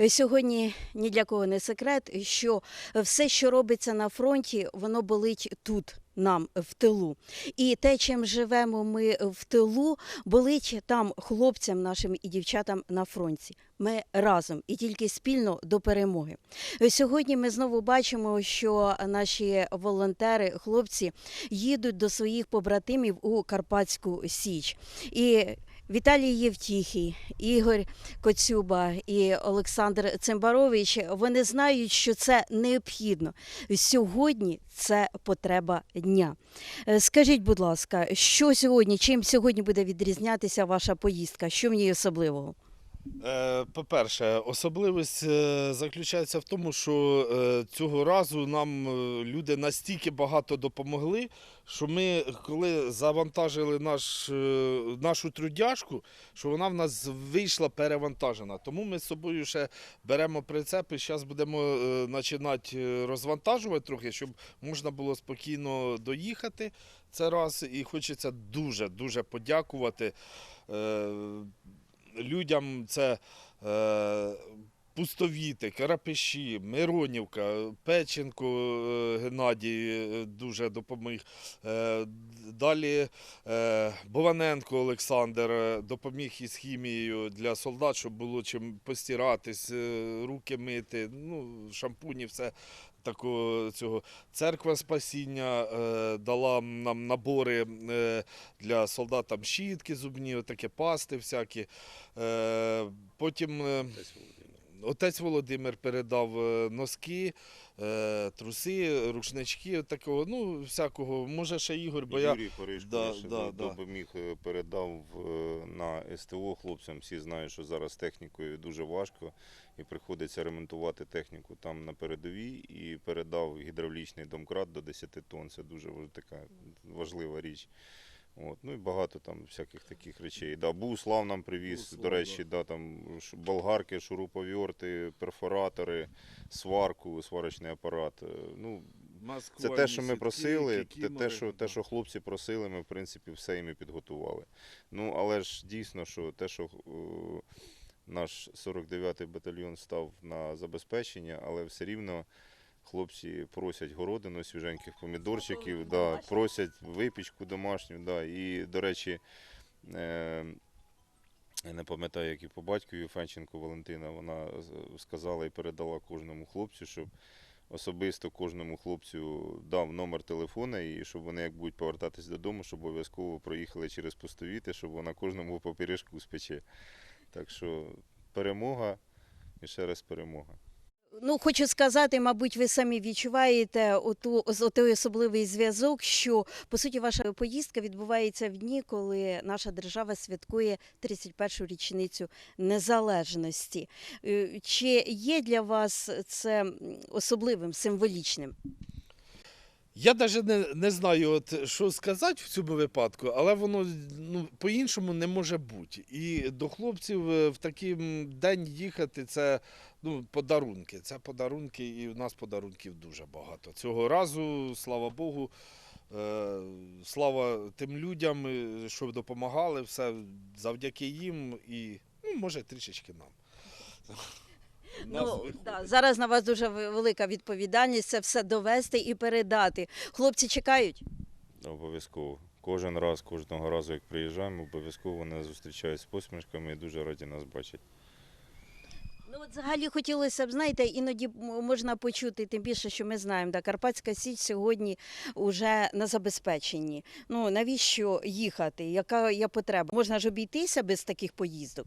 Е, Сьогодні ні для кого не секрет, що все, що робиться на фронті, воно болить тут. Нам в тилу, і те, чим живемо ми в тилу, болить там хлопцям нашим і дівчатам на фронті. Ми разом і тільки спільно до перемоги. Е, Сьогодні ми знову бачимо, що наші волонтери, хлопці, їдуть до своїх побратимів у Карпатську Січ. І Віталій Євтіхій, Ігор Коцюба і Олександр Цимбарович вони знають, що це необхідно. Сьогодні це потреба дня. Е, Скажіть, будь ласка, що сьогодні, чим сьогодні буде відрізнятися ваша поїздка? Що в ній особливого? Е, По-перше, особливість е, заключається в тому, що е, цього разу нам люди настільки багато допомогли, що ми, коли завантажили наш, нашу трудяжку, що вона в нас вийшла перевантажена. Тому ми з собою ще беремо прицепи. Зараз будемо починати розвантажувати трохи, щоб можна було спокійно доїхати. Це раз. І хочеться дуже-дуже подякувати. Людям це е, Пустовіти, Карапеші, Миронівка, Печенко е, Геннадій е, дуже допоміг. Е, далі Бованенко Олександр допоміг із хімією для солдат, щоб було чим постиратись, руки мити, ну, шампуні, все такого цього. Церква спасіння дала нам набори для солдат, щітки зубні, отаке пасти всякі. Потім отець Володимир передав е, носки, е, труси, рушнички, такого, ну, всякого. Може ще Ігор, бо я. Юрій Парижко Да, ще да, да. допоміг, е, передав на СТО хлопцям. Всі знають, що зараз технікою дуже важко і приходиться ремонтувати техніку там на передовій. І передав гідравлічний домкрат до 10 тонн. Це дуже така важлива річ. От. Ну і багато там всяких таких речей. Да, Буслав нам привіз, Буслав, до речі, да. там ш- болгарки, шуруповерти, перфоратори, сварку, сварочний апарат. Е, Ну, це те, що ми просили, те, те, що, те, що хлопці просили, ми в принципі все їм і підготували. Ну, але ж дійсно, що те, що е, наш 49-й батальйон став на забезпечення, але все рівно хлопці просять городину, свіженьких помідорчиків, да, просять випічку домашню. Да, і, до речі, е, я не пам'ятаю, як і по батькові Фенченко Валентина, вона сказала і передала кожному хлопцю, щоб особисто кожному хлопцю дав номер телефона, і щоб вони, як будуть повертатись додому, щоб обов'язково проїхали через постовіти, щоб вона кожному по пиріжку спече. Так що перемога і ще раз перемога. Ну, хочу сказати, мабуть, ви самі відчуваєте оту, той особливий зв'язок, що по суті ваша поїздка відбувається в дні, коли наша держава святкує 31-ю річницю незалежності. Е, Чи є для вас це особливим, символічним? Я навіть не, не знаю, от, що сказати в цьому випадку, але воно ну, по-іншому не може бути. І до хлопців е, в такий день їхати це ну, подарунки. Це подарунки, і в нас подарунків дуже багато. Цього разу, слава Богу, е, слава тим людям, е, що допомагали, все завдяки їм і ну, може трішечки нам. Ну, да, зараз на вас дуже велика відповідальність це все довести і передати. Хлопці чекають. Обов'язково. Кожен раз, кожного разу, як приїжджаємо, обов'язково вони зустрічають з посмішками і дуже раді нас бачать. Ну, от взагалі хотілося б, знаєте, іноді можна почути, тим більше, що ми знаємо, да, Карпатська Січ сьогодні вже на забезпеченні. Ну, навіщо їхати? Яка є потреба? Можна ж обійтися без таких поїздок?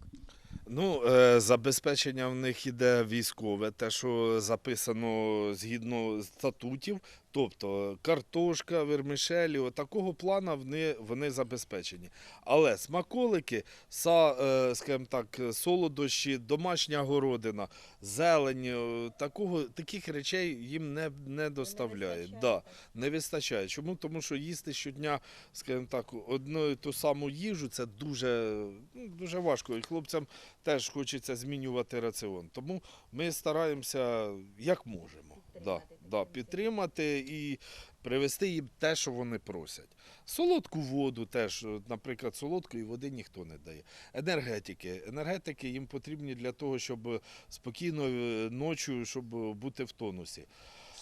Ну, е, забезпечення в них іде військове, те, що записано згідно статутів, тобто картошка, вермишелі, такого плану вони, вони забезпечені. Але смаколики, са, е, скажімо так, солодощі, домашня городина, зелень, е, такого, таких речей їм не, не доставляють. Да, не вистачає. Чому? Тому що їсти щодня, скажімо так, одну і ту саму їжу це дуже, ну, дуже важко. І хлопцям теж хочеться змінювати раціон. Тому ми стараємося як можемо. Да, да, підтримати і привезти їм те, що вони просять. Солодку воду теж, наприклад, солодкої води ніхто не дає. Енергетики. Енергетики їм потрібні для того, щоб спокійно е, ночі, щоб бути в тонусі.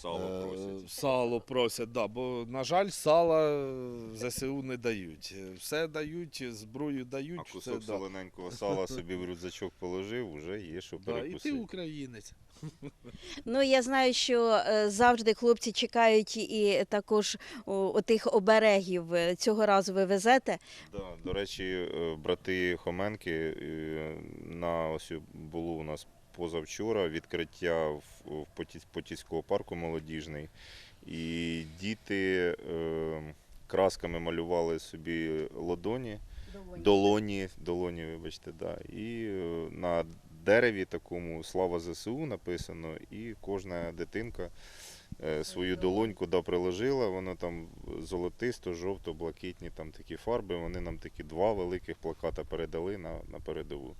Сало Е, просять. Сало просять, да, бо, на жаль, сала в ЗСУ не дають. Все дають, зброю дають. А все, кусок да. солоненького сала собі в рюкзачок положив, вже є, що Да, і ти перекусити. українець. Ну я знаю, що е, завжди хлопці чекають і також о, тих оберегів. Е, Цього разу ви везете. Да, до речі, е, брати Хоменки е, на ось було у нас позавчора відкриття в, Потіського парку молодіжний. І діти е, красками малювали собі ладоні, долоні, долоні, вибачте, да. І е, на дереві такому слава ЗСУ написано, і кожна дитинка е, свою долоньку да, приложила. Воно там золотисто, жовто, блакитні там такі фарби. Вони нам такі два великих плаката передали на, на передову.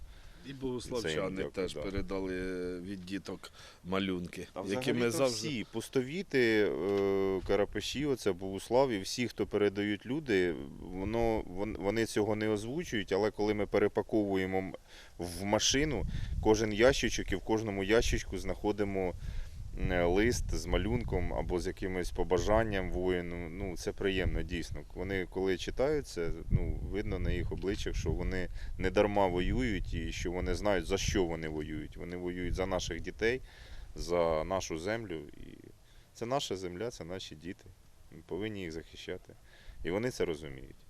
І богославчани дякую, теж да. передали від діток малюнки, Та які ми завжди. всі пустовіти, карапаші, оце Богуслав і всі, хто передають люди, воно вони цього не озвучують, але коли ми перепаковуємо в машину, кожен ящичок і в кожному ящичку знаходимо е, лист з малюнком або з якимось побажанням воїну. Ну це приємно, дійсно. Вони коли читають це, ну видно на їх обличчях, що вони не дарма воюють і що вони знають за що вони воюють. Вони воюють за наших дітей, за нашу землю. І це наша земля, це наші діти. Ми повинні їх захищати. І вони це розуміють.